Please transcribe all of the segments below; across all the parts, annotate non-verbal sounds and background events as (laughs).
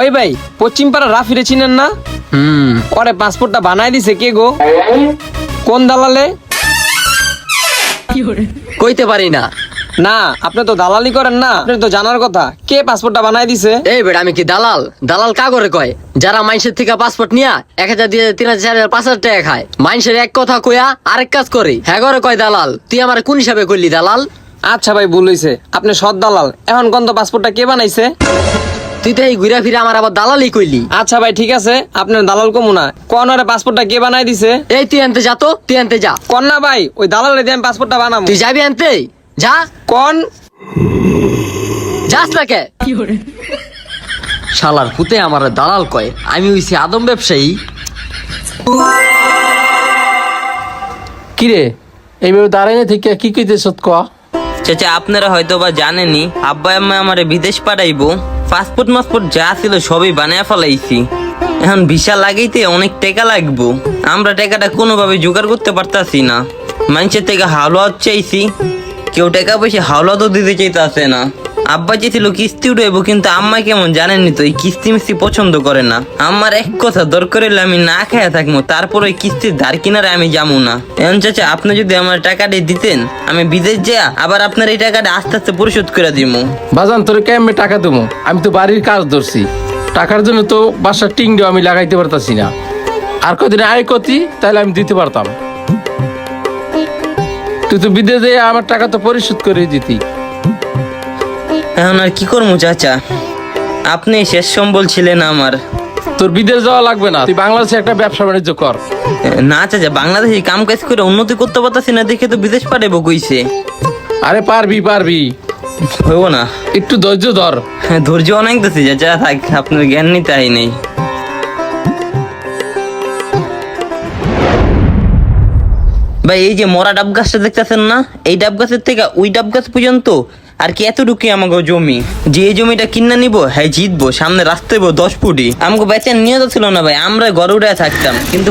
ওই ভাই পশ্চিম পাড়া রাফিরে চিনেন না? হুম। ওরে পাসপোর্টটা বানাই দিছে কে গো? কোন দালালে? কইতে পারি না। না আপনি তো দালালি করেন না আপনি তো জানার কথা। কে পাসপোর্টটা বানাই দিছে? এই বেটা আমি কি দালাল? দালাল কা করে কয়? যারা মাইন্সের থেকে পাসপোর্ট নিয়া এক হাজার দিয়ে তিন হাজার চার হাজার পাঁচ হাজার টাকা খায়। মাইন্সের এক কথা কইয়া আরেক কাজ করে। হ্যাঁ করে কয় দালাল? তুই আমার কোন হিসাবে করলি দালাল? আচ্ছা ভাই ভুল হইছে। আপনি সৎ দালাল। এখন কোন তো পাসপোর্টটা কে বানাইছে? তুই তো এই ঘুরা ফিরে আমার আবার দালালি কইলি। আচ্ছা ভাই ঠিক আছে। আপনার দালাল কমু না। কোন ওরে পাসপোর্টটা কে বানাই দিছে? এই তুই আনতে যা তো তুই আনতে যা। কোন না ভাই ওই দালালে দিয়ে আমি পাসপোর্টটা বানাবো। তুই যাবি আনতে যা। কোন। যাস না কে? শালার পুতে আমার দালাল কয় আমি হইছি আদম ব্যবসায়ী। কিরে এইভাবে দাঁড়াইনে থেকে কি কইতেছ ক? চাচা, আপনারা হয়তো বা জানেনি আব্বা আম্মা আমারে বিদেশ পাঠাইবো। পাসপোর্ট মাসপোর্ট যা ছিল সবই বানিয়ে ফেলাইছি। এখন ভিসা লাগাইতে অনেক টাকা লাগবো। আমরা টাকাটা কোনোভাবে জোগাড় করতে পারতাছি না। মানুষের থেকে হাওলা চাইছি, কেউ টাকা পয়সা হাওলা তো দিতে আসে না। আব্বা চেয়েছিল কিস্তি উঠাইবো, কিন্তু আম্মা কেমন জানেনি তো, এই কিস্তি মিস্তি পছন্দ করে না। আমার এক কথা, দরকার হলে আমি না খাইয়া থাকব তারপর ওই কিস্তির ধার কিনারে আমি যাব না। এমন চাচা, আপনি যদি আমার টাকাটা দিতেন, আমি বিদেশ যা আবার আপনার এই টাকাটা আস্তে আস্তে পরিশোধ করে দিব বাজান, তোরে কেমনে টাকা দেবো আমি তো বাড়ির কাজ ধরছি। টাকার জন্য তো বাসার টিংটাও আমি লাগাইতে পারতাছি না। আর কদিন আয় কতি তাহলে আমি দিতে পারতাম। তুই তো বিদেশে আমার টাকা তো পরিশোধ করে দিতি। এখন আর কি করব চাচা? আপনি শেষ সম্বল ছিলেন আমার। তোর বিদেশ যাওয়া লাগবে না তুই বাংলাদেশে একটা ব্যবসা বাণিজ্য কর। না চাচা বাংলাদেশে কাম কাজ করে উন্নতি করতে পারতাছি না দেখে তো বিদেশ পাঠাবো কইছে। আরে পারবি পারবি। হইব না। একটু ধৈর্য ধর। হ্যাঁ, ধৈর্য অনেক দিছি চাচা থাক আপনার জ্ঞান নিতে আই নেই। ভাই এই যে মরা ডাব গাছটা দেখতেছেন না এই ডাব গাছের থেকে ওই ডাব গাছ পর্যন্ত আর কি এতটুকু আমাকে জমি? যে এই জমিটা কিনা নিব হ্যাঁ জিতবো সামনে রাস্তা হইবো দশ ফুটি। আমাকে বেচার নিয়ত ছিল না ভাই আমরা ঘরে উঠে থাকতাম। কিন্তু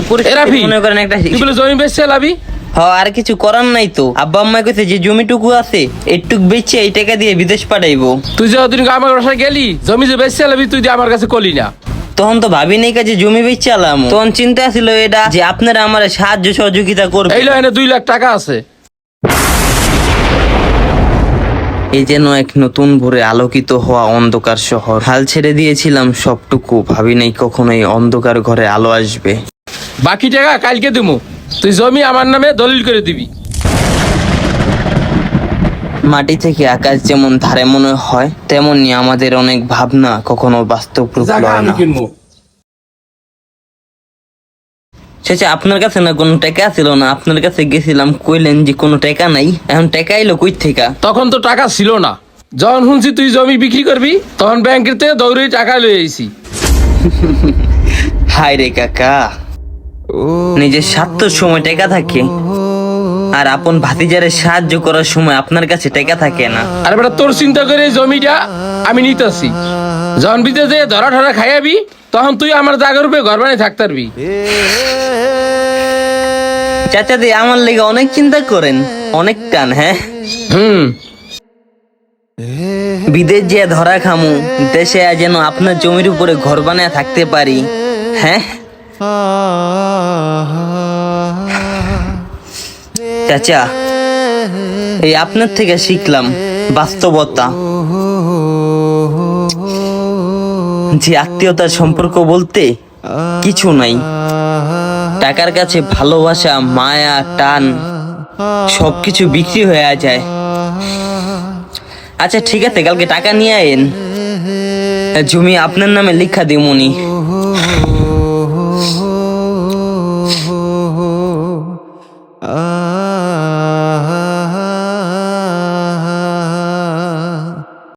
মনে করেন একটা জমি বেচছে লাভি? হ আর কিছু করার নাই তো। আব্বা আম্মা কইছে যে জমিটুকু আছে এইটুক বেচে এই টাকা দিয়ে বিদেশ পাঠাইবো। তুই যে ওদিন আমার বাসায় গেলি জমি যে বেচছে লাভি তুই আমার কাছে কলি না। তখন তো ভাবি নাই কাজে জমি বেচে আলাম। তখন চিন্তা ছিল এটা যে আপনারা আমার সাহায্য সহযোগিতা করবে এই লাইনে দুই লাখ টাকা আছে। এই যেন এক নতুন ভোরে আলোকিত হওয়া অন্ধকার শহর। হাল ছেড়ে দিয়েছিলাম সবটুকু ভাবি নাই কখনো এই অন্ধকার ঘরে আলো আসবে। বাকি টাকা কালকে দিমু। তুই জমি আমার নামে দলিল করে দিবি। মাটি থেকে আকাশ যেমন ধারে মনে হয় তেমনি আমাদের অনেক ভাবনা কখনো বাস্তব রূপ লয় না। চাচা আপনার কাছে না কোনো টাকা ছিল না আপনার কাছে গেছিলাম কইলেন যে কোনো টাকা নাই এখন টাকা এলো কই থেকে? তখন তো টাকা ছিল না। যখন শুনছি তুই জমি বিক্রি করবি তখন ব্যাংকের থেকে দৌড়ে টাকা লয়ে আইছি। (laughs) হাই রে কাকা। নিজের স্বার্থর সময় টাকা থাকে আর আপন ভাতিজারে সাহায্য করার সময় আপনার কাছে টাকা থাকে না। আর বেটা তোর চিন্তা করে জমিটা আমি নিতেছি। যখন বিদেশে ধরা ঠরা খাইয়াবি তখন তুই আমার জায়গার উপরে ঘর বানিয়ে থাকতে পারবি। (laughs) চাচা দি আমার লেগে অনেক চিন্তা করেন অনেক টান হ্যাঁ? হুম। বিদেশ যে ধরা খামু দেশে যেন আপনার জমির উপরে ঘর বানায় থাকতে পারি হ্যাঁ? চাচা এই আপনার থেকে শিখলাম বাস্তবতা। যে আত্মীয়তার সম্পর্ক বলতে কিছু নাই। টাকার কাছে ভালোবাসা, মায়া, টান সবকিছু বিক্রি হয়ে যায়। আচ্ছা ঠিক আছে, কালকে টাকা নিয়ে আইন জমি আপনার নামে লিখা দিমনি।